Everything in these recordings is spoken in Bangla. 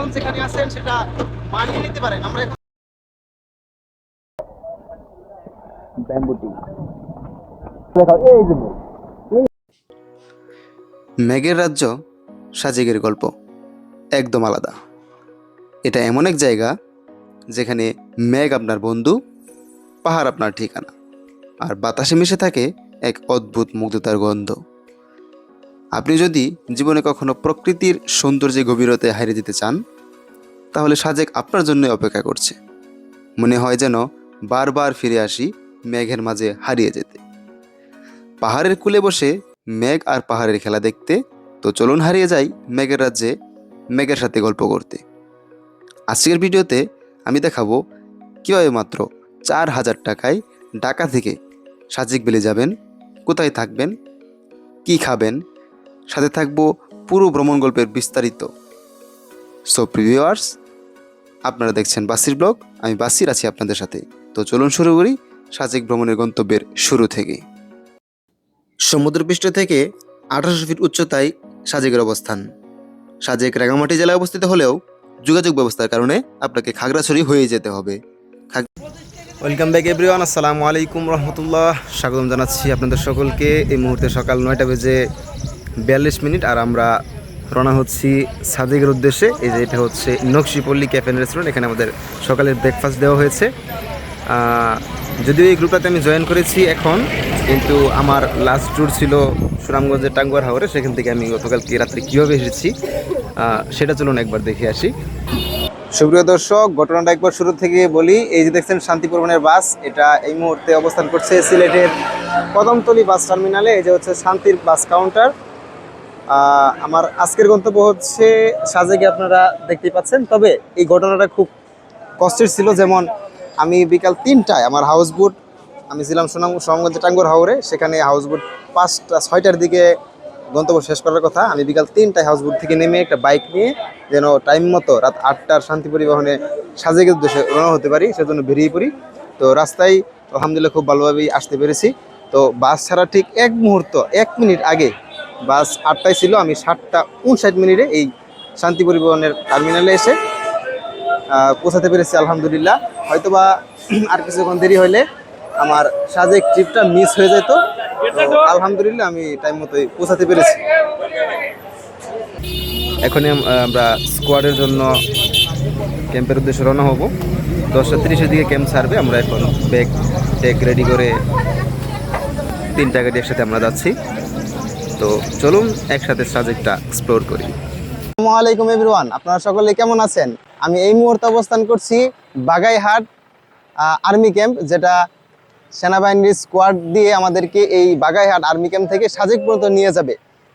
আপনি যেখানে আছেন সেটা মানিয়ে নিতে পারেন। আমরা এখন ব্যাম্বুটি মেঘের রাজ্য সাজিকের গল্প। একদম আলাদা। এটা এমন এক জায়গা যেখানে মেঘ আপনার বন্ধু পাহাড় আপনার ঠিকানা। আর বাতাসে মিশে থাকে এক অদ্ভুত মুগ্ধতার গন্ধ। আপনি যদি জীবনে কখনো প্রকৃতির সৌন্দর্যে গভীরতে হারিয়ে যেতে চান তাহলে সাজেক আপনার জন্য অপেক্ষা করছে। মনে হয় যেন বারবার ফিরে আসি মেঘের মাঝে হারিয়ে যেতে। পাহাড়ের কূলে বসে মেঘ আর পাহাড়ের খেলা দেখতে, তো চলুন হারিয়ে যাই মেঘের রাজ্যে মেঘের সাথে গল্প করতে। আজকের ভিডিওতে আমি দেখাবো কীভাবে মাত্র চার হাজার টাকায় ঢাকা থেকে সাজিক বেলে যাবেন, কোথায় থাকবেন, কি খাবেন, সাথে থাকব পুরো ভ্রমণ গল্পের বিস্তারিত সো প্রিভিউয়ার্স আপনারা দেখছেন বাসির ব্লগ, আমি বাসির আছি আপনাদের সাথে। তো চলুন শুরু করি সাজেক ভ্রমণের গন্তব্যের শুরু থেকে। সমুদ্রপৃষ্ঠ থেকে আঠারোশো ফিট উচ্চতায় সাজেকের অবস্থান। সাজেক রাঙামাটি জেলায় অবস্থিত হলেও যোগাযোগ ব্যবস্থার কারণে আপনাকে খাগড়াছড়ি হয়ে যেতে হবে। ওয়েলকাম ব্যাক এভরিওয়ান আসসালামু আলাইকুম রহমতুল্লাহ স্বাগতম জানাচ্ছি আপনাদের সকলকে। এই মুহূর্তে সকাল নয়টা বেজে বিয়াল্লিশ মিনিট আর আমরা রওনা হচ্ছি সাদেকের উদ্দেশ্যে। এই যে এটা হচ্ছে নকশিপল্লী ক্যাফেন রেস্টুরেন্ট। এখানে আমাদের সকালের ব্রেকফাস্ট দেওয়া হয়েছে। যদিও এই গ্রুপটাতে আমি জয়েন করেছি এখন, কিন্তু আমার লাস্ট ট্যুর ছিল সুনামগঞ্জের টাঙ্গুয়ার হাওরে। সেখান থেকে আমি গতকালকে রাত্রে কীভাবে এসেছি সেটা চলুন একবার দেখে আসি। সুপ্রিয় দর্শক, ঘটনাটা একবার শুরু থেকে বলি। এই যে দেখছেন শান্তিপুরবনের বাস, এটা এই মুহূর্তে অবস্থান করছে সিলেটের কদমতলি বাস টার্মিনালে। এই যে হচ্ছে শান্তির বাস কাউন্টার আমার আজকের গন্তব্য হচ্ছে সাজেকে আপনারা দেখতেই পাচ্ছেন। তবে এই ঘটনাটা খুব কষ্টের ছিল, যেমন আমি বিকাল তিনটায় আমার হাউস বোট আমি ছিলাম সুনাম সুনামগঞ্জ টাঙ্গুর হাওরে, সেখানে হাউস বোট পাঁচটা ছয়টার দিকে গন্তব্য শেষ করার কথা। আমি বিকাল তিনটায় হাউস বোট থেকে নেমে একটা বাইক নিয়ে যেন টাইম মতো রাত আটটার শান্তি পরিবহনে সাজেকের উদ্দেশ্যে রওনা হতে পারি, সেজন্য বেরিয়ে পড়ি। তো রাস্তায় আলহামদুলিল্লাহ খুব ভালোভাবেই আসতে পেরেছি। তো বাস ছাড়া ঠিক এক মুহূর্ত, এক মিনিট আগে বাস আটটায় ছিল, আমি সাতটা উনষাট মিনিটে এই শান্তি পরিবহনের টার্মিনালে এসে পৌঁছাতে পেরেছি, আলহামদুলিল্লাহ। হয়তোবা আর কিছুক্ষণ দেরি হলে আমার সাজেক ট্রিপটা মিস হয়ে যেত। আলহামদুলিল্লাহ আমি টাইম মতোই পৌঁছাতে পেরেছি। এখন আমরা স্কোয়াডের জন্য ক্যাম্পের উদ্দেশ্যে রওনা হব। দশটা তিরিশের দিকে ক্যাম্প ছাড়বে, আমরা এখন ব্যাগ ট্যাগ রেডি করে তিনটা গাড়ি একসাথে আমরা যাচ্ছি। তো চলুন একসাথে সাজেকটা এক্সপ্লোর করি। আসসালামু আলাইকুম এভরিওয়ান আপনারা সকলে কেমন আছেন? আমি এই মুহূর্তে অবস্থান করছি বাগাইহাট আর্মি ক্যাম্প যেটা সেনাবাহিনীর স্কোয়াড দিয়ে আমাদেরকে এই বাগাইহাট আর্মি ক্যাম্প থেকে সাজেক পর্যন্ত নিয়ে যাবে।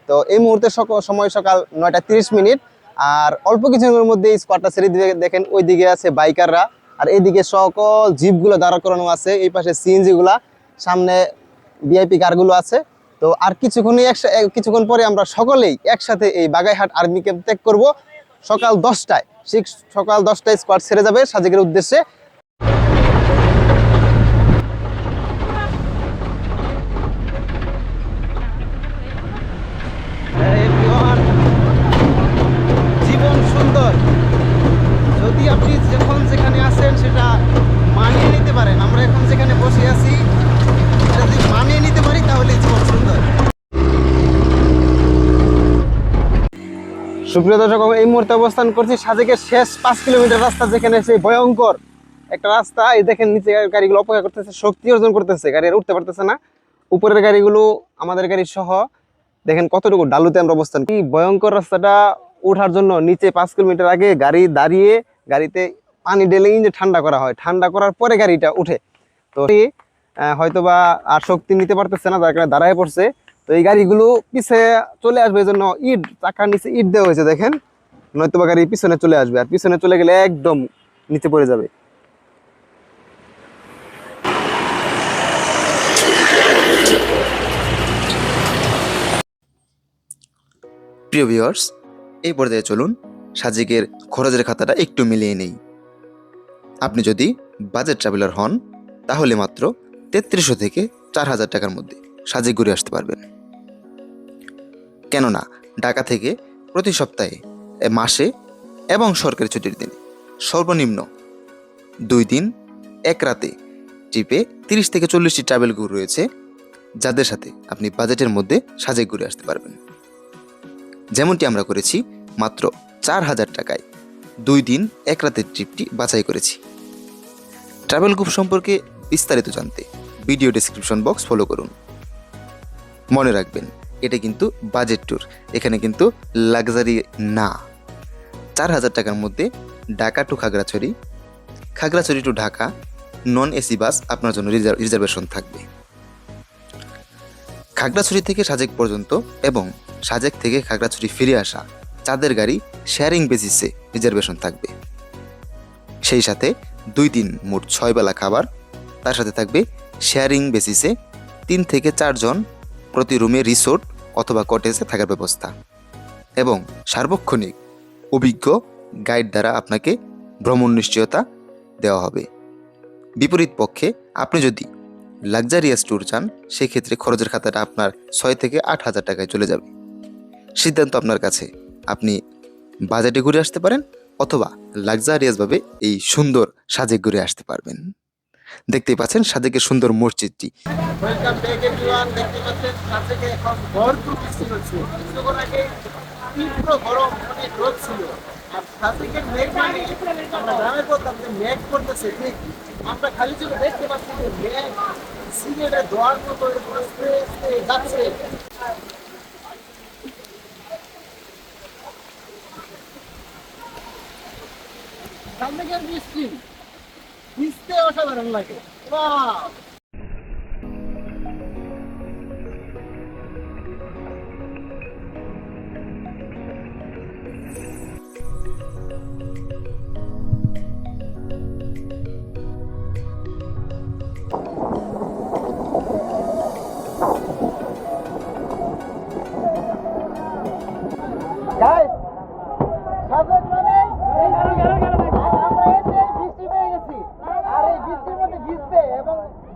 তো এই মুহূর্তে সময় সকাল নয়টা তিরিশ মিনিট, আর অল্প কিছুদিনের মধ্যে এই স্কোয়াডটা ছেড়ে দিবে। দেখেন ওই দিকে আছে বাইকাররা আর এইদিকে সকল জিপগুলো দাঁড়া করানো আছে। এই পাশে সিএনজিগুলা সামনে ভিআইপি কারগুলো আছে। তো আর কিছুক্ষণই একসা- এক- কিছুক্ষণ পরে আমরা সকলেই একসাথে এই বাগাইহাট আর্মি ক্যাম্প ত্যাগ করব। সকাল দশটায় ঠিক সকাল দশটায় স্কোয়াড ছেড়ে যাবে সাজেকের উদ্দেশ্যে। জীবন সুন্দর। যদি আপনি যখন যেখানে আছেন সেটা মানিয়ে নিতে পারেন, আমরা এখন যেখানে বসে আছি সুপ্রিয় দর্শক এই মুহূর্তে অবস্থান করছি সাজেকের শেষ পাঁচ কিলোমিটার রাস্তা, যেখানে সেই ভয়ঙ্কর একটা রাস্তা। এই দেখেন, নিচে গাড়িগুলো অপেক্ষা করতেছে, শক্তি অর্জন করতেছে, গাড়ি উঠতে পারতেছে না। উপরের গাড়িগুলো, আমাদের গাড়ি সহ, দেখেন কতটুকু ডালুতে আমরা অবস্থান কি ভয়ঙ্কর রাস্তাটা ওঠার জন্য নিচে পাঁচ কিলোমিটার আগে গাড়ি দাঁড়িয়ে, গাড়িতে পানি ঢেলে ইঞ্জিন ঠান্ডা করা হয়, ঠান্ডা করার পরে গাড়িটা উঠে। তো হয়তোবা আর শক্তি নিতে পারতেছে না, যার কারণে দাঁড়ায় পড়ছে। তো এই গাড়িগুলো পিছে চলে আসবে এই জন্য ইট, চাকার নিচে ইট দেওয়া হয়েছে, দেখেন। নয়তোবা গাড়ি পিছনে চলে আসবে, আর পিছনে চলে গেলে একদম নিচে পড়ে যাবে। প্রিয় ভিউয়ার্স এই পর্যায়ে চলুন সাজিকের খরচের খাতাটা একটু মিলিয়ে নেই। আপনি যদি বাজেট ট্রাভেলার হন, তাহলে মাত্র তেত্রিশশো থেকে চার হাজার টাকার মধ্যে সাজেক ঘুরে আসতে পারবেন। কেননা, ঢাকা থেকে প্রতি সপ্তাহে মাসে এবং সরকারি ছুটির দিনে সর্বনিম্ন দুই দিন, এক রাতে ট্রিপে তিরিশ থেকে চল্লিশটি ট্রাভেল গ্রুপ রয়েছে, যাদের সাথে আপনি বাজেটের মধ্যে সাজে ঘুরে আসতে পারবেন। যেমনটি আমরা করেছি, মাত্র চার হাজার টাকায় দুই দিন, এক রাতের ট্রিপটি বাছাই করেছি। ট্রাভেল গ্রুপ সম্পর্কে বিস্তারিত জানতে ভিডিও ডেসক্রিপশন বক্স ফলো করুন। মনে রাখবেন, এটা কিন্তু বাজেট ট্যুর এখানে কিন্তু লাক্সারি না। চার হাজার টাকার মধ্যে Dhaka to Khagrachari Khagrachari to Dhaka non AC bus আপনার জন্য রিজার্ভ- রিজার্ভেশন থাকবে। খাগড়াছড়ি থেকে সাজেক পর্যন্ত এবং সাজেক থেকে খাগড়াছড়ি ফিরে আসা চাঁদের গাড়ি শেয়ারিং বেসিসে রিজার্ভেশন থাকবে। সেই সাথে দুই দিন মোট ছয় বেলা খাবার, তার সাথে থাকবে শেয়ারিং বেসিসে তিন থেকে চারজন প্রতি রুমে রিসোর্ট অথবা কটেজে থাকার ব্যবস্থা। এবং সার্বক্ষণিক অভিজ্ঞ গাইড দ্বারা আপনাকে ভ্রমণ নিশ্চয়তা দেওয়া হবে। বিপরীত পক্ষে আপনি যদি লাক্সারিয়াস ট্যুর চান, সেক্ষেত্রে খরচের খাতাটা আপনার ছয় থেকে আট হাজার টাকায় চলে যাবে। সিদ্ধান্ত আপনার কাছে। আপনি বাজেটে ঘুরে আসতে পারেন অথবা লাক্সারিয়াসভাবে এই সুন্দর সাজে ঘুরে আসতে পারবেন। দেখতেই পাচ্ছেন সাজেকের সুন্দর মসজিদটি। তীব্র গরম মানে আমরা খালি চোখে দেখতে পাচ্ছি যে অসাধারণ লাগে।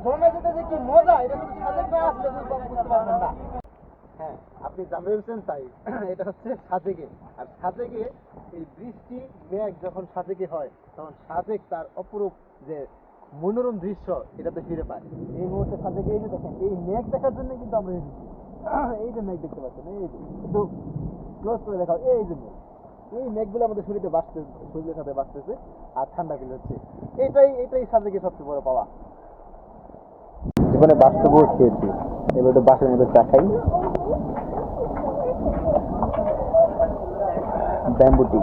যেতে যে কি মজা, এটা কিন্তু সাজেক না আসলে বুঝতে পারবেন না। হ্যাঁ আপনি যা ভেবেছেন তাই। এটা হচ্ছে সাজেকে। আর সাজেকে, এই বৃষ্টি, মেঘ যখন সাজেকে হয়, তখন সাজেক তার অপরূপ যে মনোরম দৃশ্য এটাতে ফিরে পায়। এই মুহূর্তে সাজেকে এই যে দেখেন, এই মেঘ দেখার জন্য কিন্তু আমরা এসেছি এই যে মেঘ দেখতে পাচ্ছেন, এই যে। ক্লোজ করে দেখাও, এই যে মেঘ। এই মেঘগুলো আমাদের শরীরে বাঁচতে, শরীরের সাথে বাঁচতেছে, আর ঠান্ডা ফিল হচ্ছে এটাই এটাই সাজেকে সবচেয়ে বড় পাওয়া। জীবনে বাস্তব খেয়েছি। এবার একটু বাসের মধ্যে চা খাই। ব্যাম্বুটি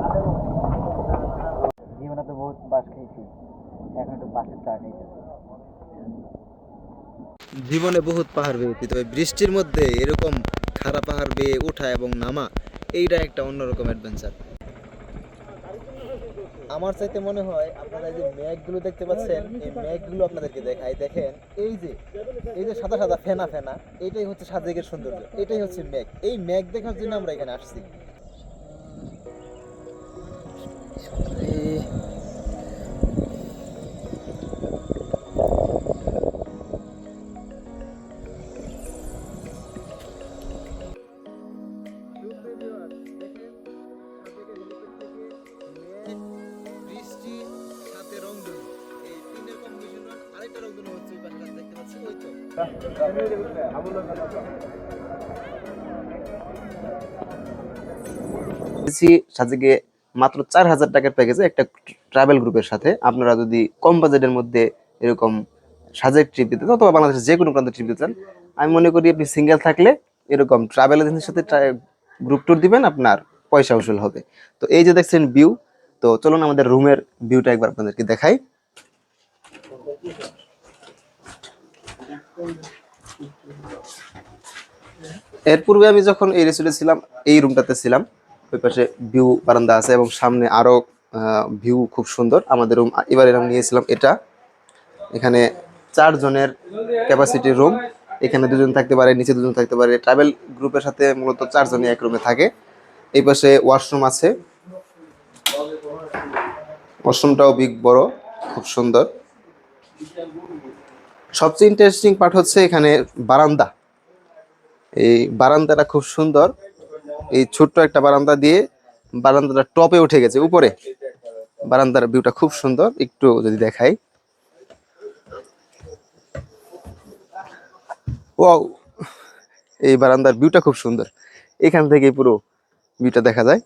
জীবনে তো বহুত বাস খেয়েছি। এখন একটু বাসের চা খাই। জীবনে বহুত পাহাড় পেয়েছি তবে বৃষ্টির মধ্যে এরকম খাড়া পাহাড় বেয়ে ওঠা এবং নামা এইটা একটা অন্যরকম অ্যাডভেঞ্চার আমার চাইতে মনে হয় আপনারা এই যে মেঘগুলো দেখতে পাচ্ছেন, এই মেঘগুলো আপনাদেরকে দেখাই। দেখেন, এই যে এই যে সাদা সাদা ফেনা ফেনা, এটাই হচ্ছে সাজেকের সৌন্দর্য, এটাই হচ্ছে ম্যাগ। এই ম্যাগ দেখার জন্য আমরা এখানে আসছি। সাজেকে মাত্র চার হাজার টাকার প্যাকেজে একটা ট্রাভেল গ্রুপের সাথে আপনারা যদি কম বাজেটের মধ্যে এরকম সাজেক ট্রিপ দিতে অথবা বাংলাদেশের যে কোনো প্রান্তে ট্রিপ দিতে চান, আমি মনে করি আপনি সিঙ্গেল থাকলে এরকম ট্রাভেল এজেন্সির সাথে গ্রুপ ট্যুর দিবেন, আপনার পয়সা উসুল হবে। তো এই যে দেখছেন ভিউ তো চলুন আমাদের রুমের ভিউটা একবার আপনাদেরকে দেখাই। এর পূর্বে আমি যখন এই রেস্টুরেন্টে ছিলাম, এই রুমটাতে ছিলাম, ওই পাশে ভিউ বারান্দা আছে এবং সামনে আরও ভিউ খুব সুন্দর। আমাদের রুম এবারে আমি নিয়েছিলাম এটা। এখানে চার জনের ক্যাপাসিটির রুম এখানে দুজন থাকতে পারে, নিচে দুজন থাকতে পারে। ট্রাভেল গ্রুপের সাথে মূলত চারজনই এক রুমে থাকে। এই পাশে ওয়াশরুম আছে। ওয়াশরুমটাও বিগ বড়, খুব সুন্দর। সবচেয়ে ইন্টারেস্টিং পার্ট হচ্ছে এখানে বারান্দা। এই বারান্দাটা খুব সুন্দর। এই ছোট্ট একটা বারান্দা দিয়ে বারান্দাটা টপে উঠে গেছে, উপরে। বারান্দার ভিউটা খুব সুন্দর, একটু যদি দেখাই। ওয়াও এই বারান্দার ভিউটা খুব সুন্দর। এখান থেকে পুরো ভিউটা দেখা যায়।